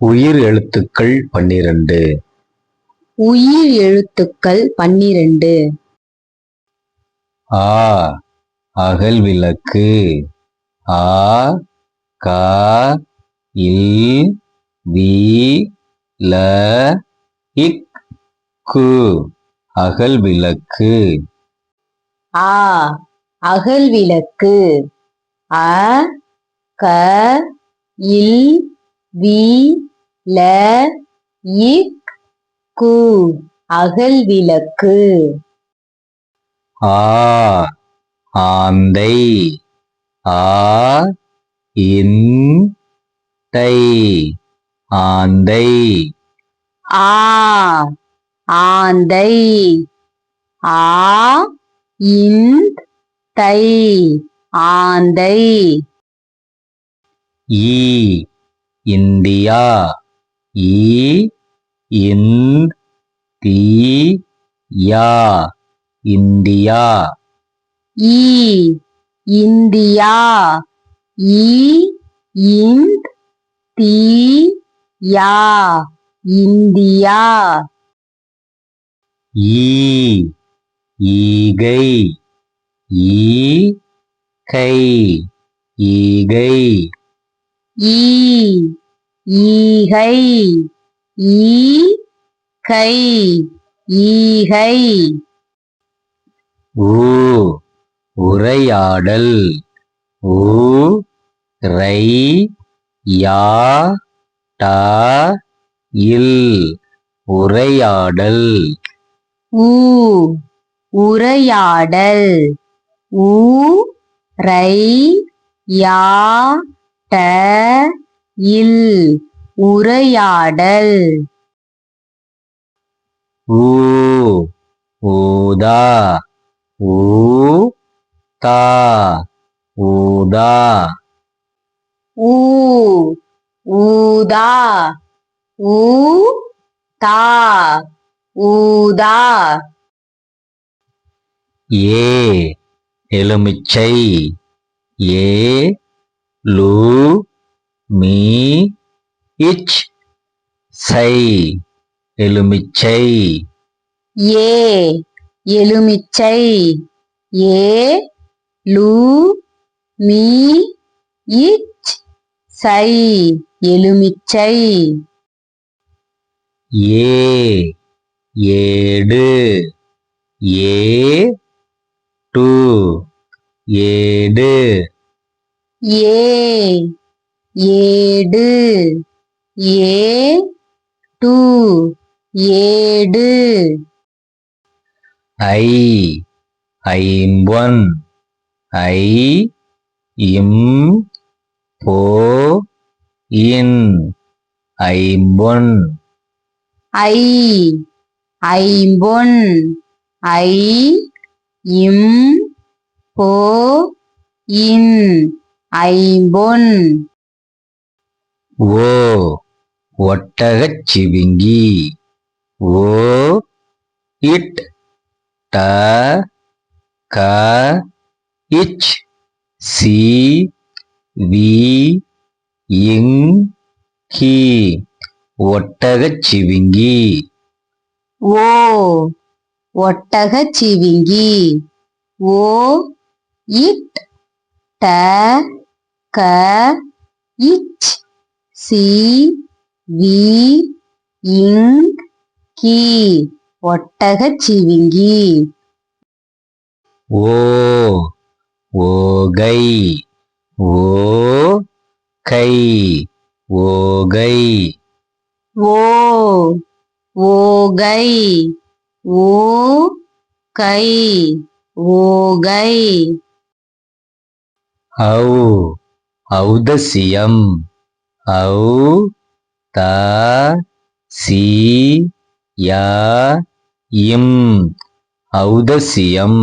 உயிர் எழுத்துக்கள் பன்னிரண்டு. உயிர் எழுத்துக்கள் பன்னிரண்டு. ஆ அகல் விளக்கு ஆ கா இல் வி ல இக் கு. அகல் விளக்கு ஆ அகல் விளக்கு அ க இல் வி ல இக் கு அகல் விளக்கு. ஆ ஆந்தை. ஆ இன் தை ஆந்தை. ஆ ஆந்தை. ஆ இன் தை ஆந்தை. ஈ இந்தியா. ஈ இன் தி யா இந்தியா. ஈ இந்தியா. ஈ இந்த் தி யா இந்தியா. ஈ ஈகை. ஈ கை. ஈகை. ஈ ஈகை ஈ கை ஈகை. ஊ உரையாடல். ஊ ரை யா டா இல். உரையாடல். ஊ உரையாடல். ஊ ரை யா ட இல் உரையாடல். ஊ ஊதா ஊ தா ஊதா ஊ ஊதா ஊ தா ஊதா ஏ எலுமிச்சை. ஏ லு மீ இச் சை எலுமிச்சை. ஏ எலுமிச்சை. ஏ லு மீ இச் சை எலுமிச்சை. ஏ ஏடு. ஏ டு ஏடு. ஏ ஏடு. ஏ டு. ஏடு. ஐ ஐம்பொன் ஐ இம் போ இன். ஐம்பொன் ஐ ஐம்பொன் ஐ இம் போ இன். ஐம்பொன் ஓ ஒட்டகச் சிவிங்கி. ஓ இட் ட க இச் சி வி இங் கி. ஒட்டகச் சிவிங்கி. ஓ ஒட்டகச் சிவிங்கி. ஓ இட் ட க இச் சி வி இங் கி. ஒட்டகச் சிவிங்கி. ஓ ஓகை. ஓ கை. ஓகை. ஓ ஓகை. ஓ கை. ஓகை. ஔ ஔதசியம். ஔ த சி ய இம். ஔதசியம்.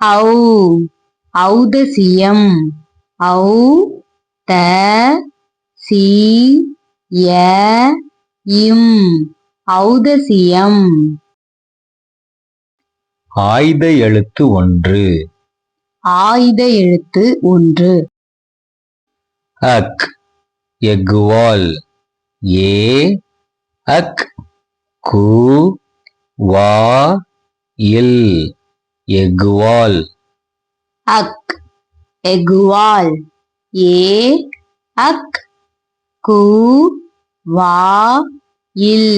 ஔ ஔதசியம். ஔ த சி ய இம். ஔதசியம். ஆய்த எழுத்து ஒன்று. ஆயுத எழுத்து ஒன்று. அக். எக்வால் ஏ அக் கு வா இல். எகுவால் அக் எகுவால் ஏ அக் கு வா இல்.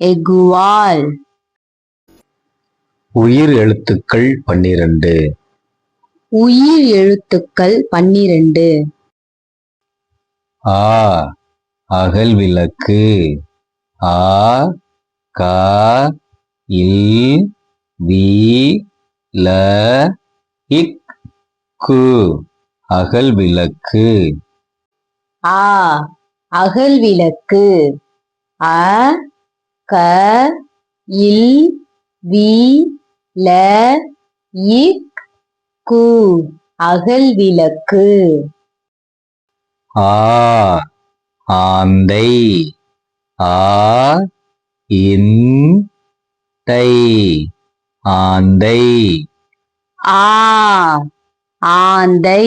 எகுவால் உயிர் எழுத்துக்கள் பன்னிரண்டு. உயிர் எழுத்துக்கள் பன்னிரண்டு. ஆ அகல் விளக்கு. ஆ க இல் வி ல இக் கு. அகல் விளக்கு. ஆ அகல் விளக்கு. அ க இல் வி ல இக் கு. அகல் விளக்கு. ஆ ஆந்தை. ஆ இன் தை ஆந்தை. ஆ ஆந்தை.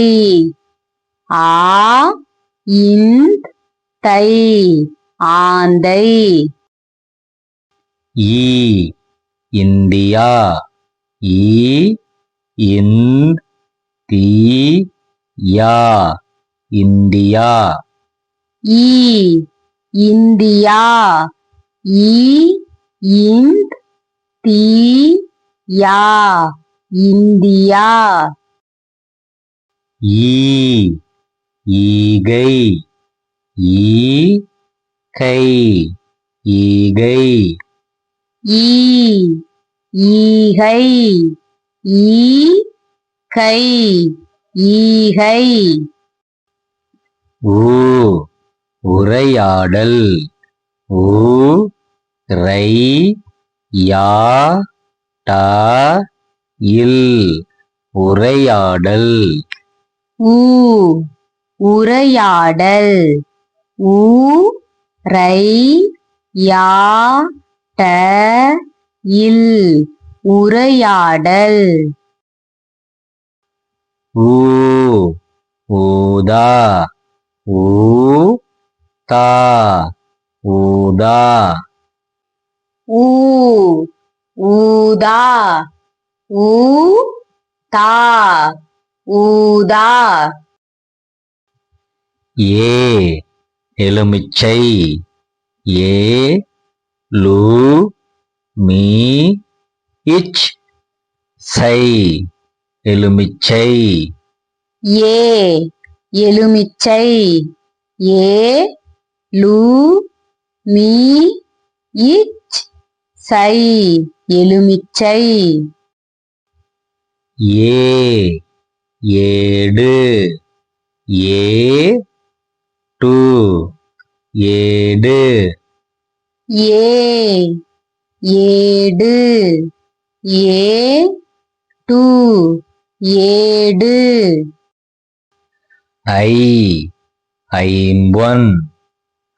ஆ இன் தை ஆந்தை. ஈ இந்தியா. ஈ இன் தி யா இந்தியா. ஈ இந்தியா. ஈ இந்த் தி யா. இந்தியா. ஈ ஈகை. ஈ கை. ஈகை. ஈ ஈகை. ஈ கை. ஈகை. ஊ உரையாடல். ஊ ரை யா டா இல். உரையாடல். ஊ உரையாடல். ஊ ரை யா ட இல். உரையாடல். ஊ ஊதா. ஊ தா ஊதா ஊ ஊதா ஊ தா ஊதா ஏ எலுமிச்சை ஏ லு மீ இச் சை எலுமிச்சை ஏ எலுமிச்சை. ஏ லு மீ இச். சை எலுமிச்சை. ஏ ஏடு. ஏ டு. ஏடு. ஏ ஏடு. ஏ டு. ஏடு. ஐ ஐம்பொன்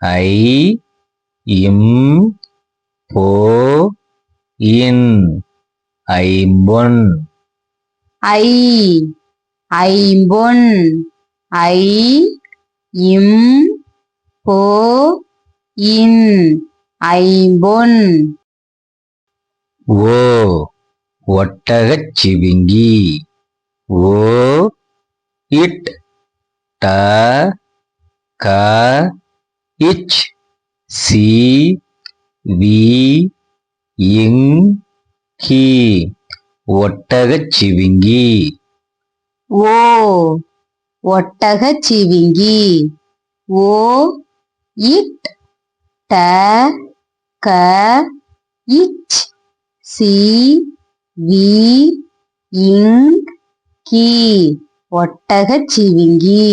ஐ இம் போ இன் ஐம்பொன் ஐ ஐம்பொன் ஐ இம் போ இன் ஐம்பொன் ஓ ஒட்டகச் சிவிங்கி ஓ இட் ட க இச் சி வி இங் கி. ஒட்டகச் சிவிங்கி. ஓ ஒட்டகச் சிவிங்கி. ஓ இட் ட க இச் சி வி இங் கி. ஒட்டகச் சிவிங்கி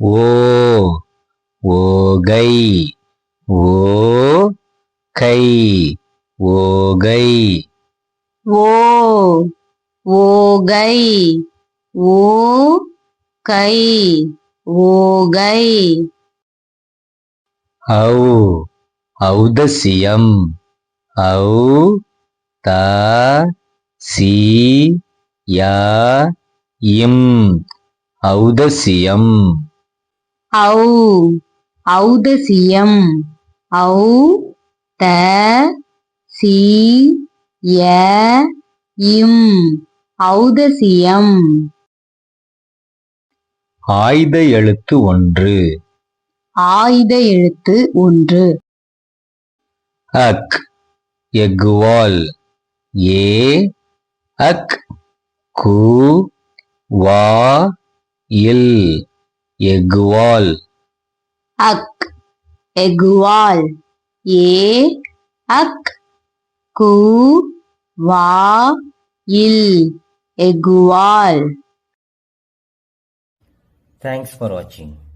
ஓ ஓகை ஓ கை ஓகை. ஓ ஓகை ஓ கை ஓகை. ஔ ஔதசியம் ஔ த சி ய இம் ஔதசியம். ஔ ஔதசியம். ஔ த சி ய இம் ஔதசியம். ஆய்த எழுத்து ஒன்று. ஆயுத எழுத்து ஒன்று. அக் எக்குவால் ஏ அக். கு வா இல் எக்குவால் அக் எகுவால். ஏ அக் கு வா இல் எகுவால். Thanks for watching.